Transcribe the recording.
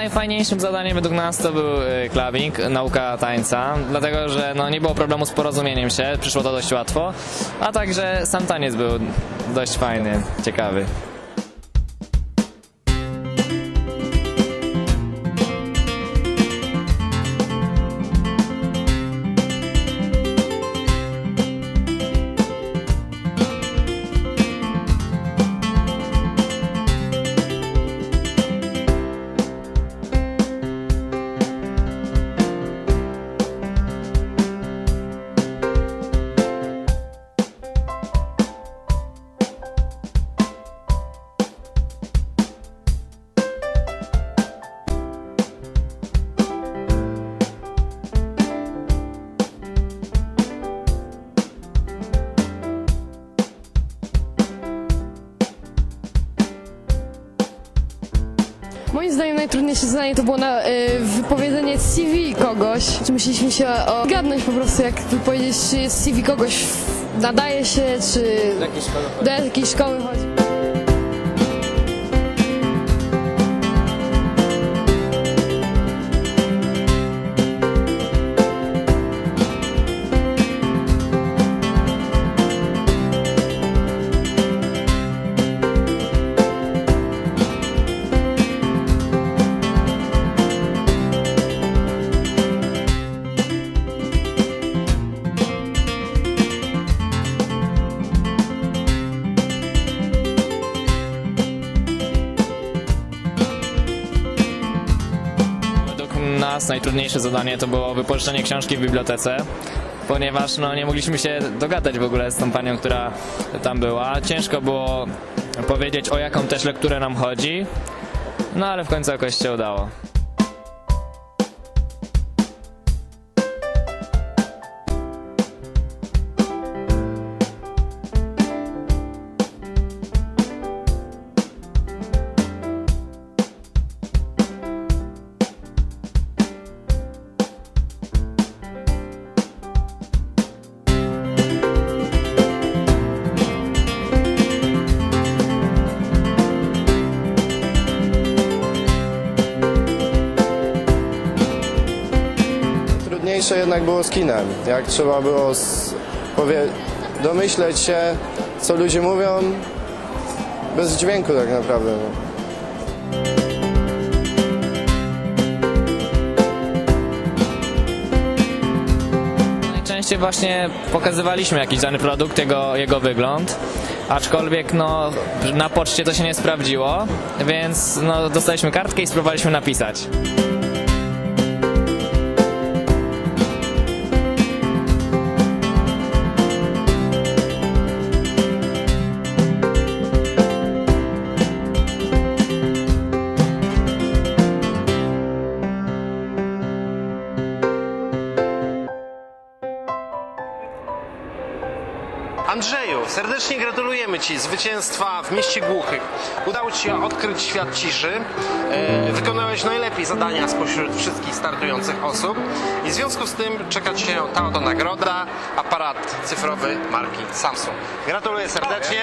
najfajniejszym zadaniem według nas to był y, clubbing, nauka tańca, dlatego że no, nie było problemu z porozumieniem się, przyszło to dość łatwo, a także sam taniec był dość fajny, ciekawy. Moim zdaniem najtrudniejsze zadanie to było na, y, wypowiedzenie CV kogoś. Czy musieliśmy się ogarnąć po prostu, jak wypowiedzieć, czy CV kogoś nadaje się, czy do jakiej szkoły chodzi. Nas najtrudniejsze zadanie to było wypożyczenie książki w bibliotece, ponieważ no, nie mogliśmy się dogadać w ogóle z tą panią, która tam była. Ciężko było powiedzieć o jaką też lekturę nam chodzi, no ale w końcu jakoś się udało. Trudniejsze jednak było z kinem. Jak trzeba było domyśleć się, co ludzie mówią, bez dźwięku tak naprawdę. No. Najczęściej właśnie pokazywaliśmy jakiś dany produkt, jego, jego wygląd, aczkolwiek no, na poczcie to się nie sprawdziło, więc no, dostaliśmy kartkę i spróbowaliśmy napisać. Andrzeju, serdecznie gratulujemy Ci zwycięstwa w mieście Głuchych. Udało Ci się odkryć świat ciszy. E, Wykonałeś najlepiej zadania spośród wszystkich startujących osób i w związku z tym czeka Cię ta oto nagroda, aparat cyfrowy marki Samsung. Gratuluję serdecznie.